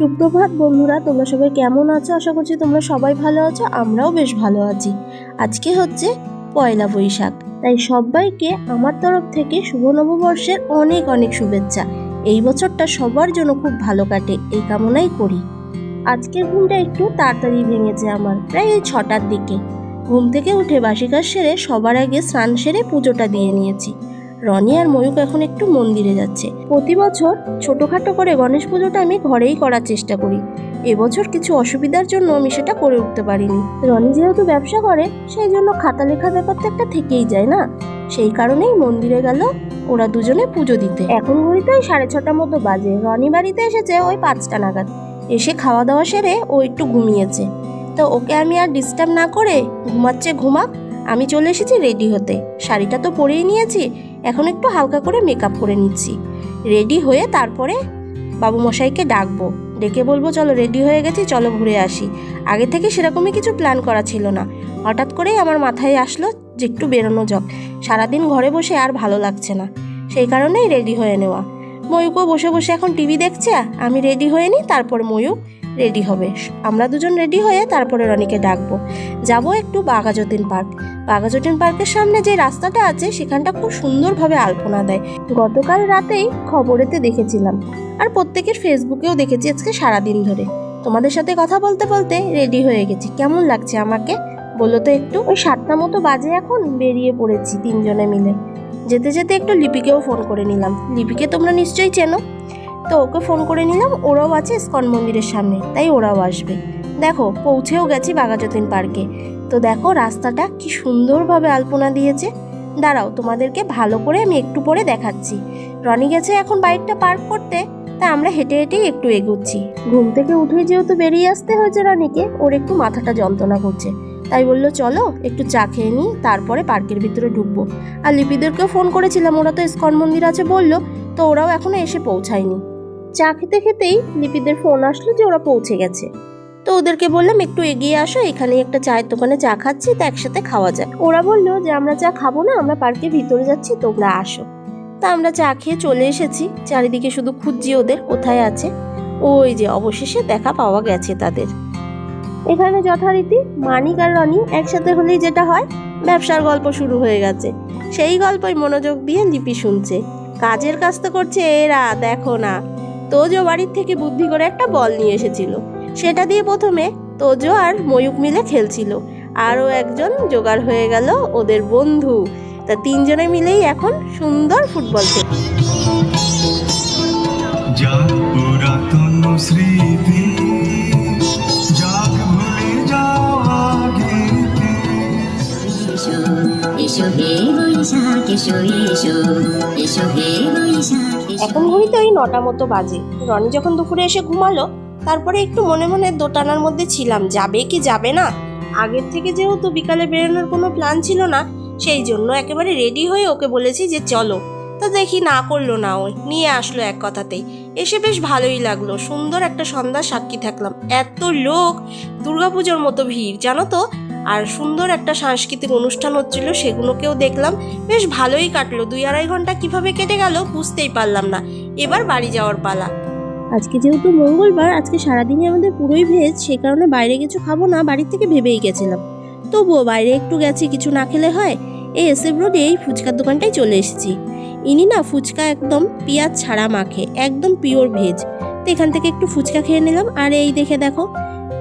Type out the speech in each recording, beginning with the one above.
সুপ্রভাত বন্ধুরা, তোমরা সবাই কেমন আছো? আশা করছি তোমরা সবাই ভালো আছো, আমরাও বেশ ভালো আছি। আজকে হচ্ছে পয়লা বৈশাখ, তাই সবাইকে আমার তরফ থেকে শুভ নববর্ষের অনেক অনেক শুভেচ্ছা। এই বছরটা সবার জন্য খুব ভালো কাটে, এই কামনাই করি। আজকের ঘুমটা একটু তাড়াতাড়ি ভেঙেছে আমার, প্রায় এই ছটার দিকে। ঘুম থেকে উঠে বাসি কাজ সেরে সবার আগে স্নান সেরে পুজোটা দিয়ে নিয়েছি। রনি আর ময়ূক এখন একটু মন্দিরে যাচ্ছে। প্রতি বছর ছোটোখাটো করে গণেশ পুজোটা আমি ঘরেই করার চেষ্টা করি। এবছর কিছু অসুবিধার জন্য আমি সেটা করে উঠতে পারিনি। রনি যেহেতু ব্যবসা করে, সেই জন্য খাতা লেখা ব্যাপার তো একটা থেকেই যায় না? সেই কারণেই মন্দিরে গেল ওরা দুজনে পুজো দিতে। এখন ঘড়িতে ওই সাড়ে ছটার মতো বাজে। রনি বাড়িতে এসেছে ওই পাঁচটা নাগাদ। এসে খাওয়া দাওয়া সেরে ও একটু ঘুমিয়েছে। তো ওকে আমি আর ডিস্টার্ব না করে ঘুমাচ্ছে, ঘুমাক। আমি চলে এসেছি রেডি হতে। শাড়িটা তো পরেই নিয়েছি এখন একটু হালকা করে মেকআপ করে নিচ্ছি। রেডি হয়ে তারপরে বাবু মশাইকে ডাকবো। ডেকে বলব, চলো রেডি হয়ে গেছি, চলো ঘুরে আসি। আগে থেকে সেরকমই কিছু প্ল্যান করা ছিল না। হঠাৎ করেই আমার মাথায় আসলো যে একটু বেরোনো যাক। সারাদিন ঘরে বসে আর ভালো লাগছে না। সেই কারণেই রেডি হয়ে নেওয়া। ময়ূকও বসে বসে এখন টিভি দেখছে, আমি রেডি হয়ে নিই, তারপর ময়ূক। রেডি হবে। আমরা দুজন রেডি হয়ে তারপরে রনিকে ডাকবো। যাব একটু বাঘাযতীন পার্ক। বাঘাযতীন পার্কের সামনে যে রাস্তাটা আছে, সেখানটা খুব সুন্দরভাবে আলপনা দেয়। গতকাল রাতেই খবরেতে দেখেছিলাম। আর প্রত্যেকের ফেসবুকেও দেখেছি আজকে সারাদিন ধরে। তোমাদের সাথে কথা বলতে বলতে রেডি হয়ে গেছি। কেমন লাগছে আমাকে? বলো তো একটু। ওই সাতটা মতো বাজে এখন, বেরিয়ে পড়েছি তিনজনে মিলে। যেতে যেতে একটু লিপিকেও ফোন করে নিলাম। লিপিকে তোমরা নিশ্চয়ই চেনো। তো ওকে ফোন করে নিলাম, ওরাও আছে ইস্কন মন্দিরের সামনে, তাই ওরাও আসবে। দেখো, পৌঁছেও গেছি বাঘাযতীন পার্কে তো দেখো, রাস্তাটা কি সুন্দরভাবে আলপনা দিয়েছে। দাঁড়াও, তোমাদেরকে ভালো করে আমি একটু পরে দেখাচ্ছি। রনি গেছে এখন বাইকটা পার্ক করতে, তা আমরা হেঁটে হেঁটেই একটু এগোচ্ছি। ঘুম থেকে উঠে যেহেতু বেরিয়ে আসতে হয়েছে রনিকে, ওর একটু মাথাটা যন্ত্রণা করছে। তাই বলল, চলো, একটু চা খেয়ে নিই, তারপরে পার্কের ভিতরে ঢুকবো। আর লিপিদেরকেও ফোন করেছিলাম, ওরা তো ইস্কন মন্দির আছে বলল, তো ওরাও এখনও এসে পৌঁছায়নি। চা খেতে খেতেই লিপিদের ফোন আসলো যে ওরা পৌঁছে গেছে। তো ওদেরকে বললাম, একটু এগিয়ে আসো এখানে একটা চায়ের দোকানে চা খাচ্ছি, তো একসাথে খাওয়া যায় ওরা বলল যে, আমরা চা খাব না, আমরা পার্কের ভিতরে যাচ্ছি, তোমরা আসো। তা আমরা চা খেয়ে চলে এসেছি। চারিদিকে শুধু খুঁজছি ওদের, কোথায় আছে। ওই যে, অবশেষে দেখা পাওয়া গেছে তাদের। এখানে যথারীতি মানিক আর রনি একসাথে হলেই যেটা হয়, ব্যবসার গল্প শুরু হয়ে গেছে। সেই গল্পই মনোযোগ দিয়ে লিপি শুনছে। কাজের কাজ তো করছে এরা, দেখো না। তোজো বাড়ির থেকে বুদ্ধি করে একটা বল নিয়ে এসেছিল। সেটা দিয়ে প্রথমে তোজো আর ময়ূক মিলে খেলছিল। আরও একজন জোগাড় হয়ে গেল ওদের বন্ধু। তা তিনজনে মিলেই এখন সুন্দর ফুটবল খেলে স্মৃতি এসো হে বৈশাখ এসো এসো এসো হে বৈশাখ। এখন ঘড়িতে ওই নটা মতো বাজে। রনি যখন দুপুরে এসে ঘুমালো, তারপরে একটু মনে মনে দোটানার মধ্যে ছিলাম, যাবে কি যাবে না? আগের থেকে যেহেতু বিকালে বেরোনোর কোনো প্ল্যান ছিল না, সেই জন্য একেবারে রেডি হয়ে ওকে বলেছি যে চলো। তা দেখি না করল না ওই নিয়ে আসলো এক কথাতেই এসে বেশ ভালোই লাগল, সুন্দর একটা সন্ধ্যা সাক্ষী থাকলাম। এত লোক, দুর্গাপুজোর মতো ভিড়, জানো তো? আর সুন্দর একটা সাংস্কৃতিক অনুষ্ঠান হচ্ছিল, সেগুলোকেও দেখলাম। বেশ ভালোই কাটলো। দুই আড়াই ঘণ্টা কীভাবে কেটে গেল বুঝতেই পারলাম না। এবার বাড়ি যাওয়ার পালা। আজকে যেহেতু মঙ্গলবার, আজকে সারাদিনই আমাদের পুরোই ভেজ, সে কারণে বাইরে কিছু খাব না, বাড়ির থেকে ভেবেই গেছিলাম। তবুও বাইরে একটু গেছি, কিছু না খেলে হয়, এই এসএফ রোডে এই ফুচকার দোকানটাই চলে এসেছি। ইনি না ফুচকা একদম পেঁয়াজ ছাড়া মাখে, একদম পিওর ভেজ। তো এখান থেকে একটু ফুচকা খেয়ে নিলাম। আর এই দেখে দেখো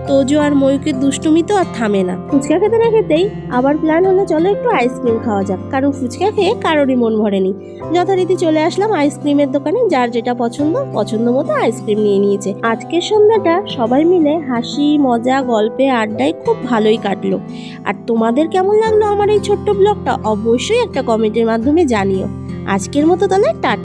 তোজো আর ময়ূকের দুষ্টুমি তো আর থামে না। ফুচকা খেতে না খেতেই আবার প্ল্যান হলো, চলো একটু আইসক্রিম খাওয়া যাক। কারণ ফুচকা খেয়ে কারোরই মন ভরেনি। যথারীতি চলে আসলাম আইসক্রিমের দোকানে, যার যেটা পছন্দ পছন্দ মতো আইসক্রিম নিয়ে নিয়েছে। আজকের সন্ধ্যাটা সবাই মিলে হাসি, মজা, গল্পে, আড্ডায় খুব ভালোই কাটলো। আর তোমাদের কেমন লাগল আমার এই ছোট্ট ব্লগটা অবশ্যই একটা কমেন্টের মাধ্যমে জানিও। আজকের মতো তাহলে টাটা।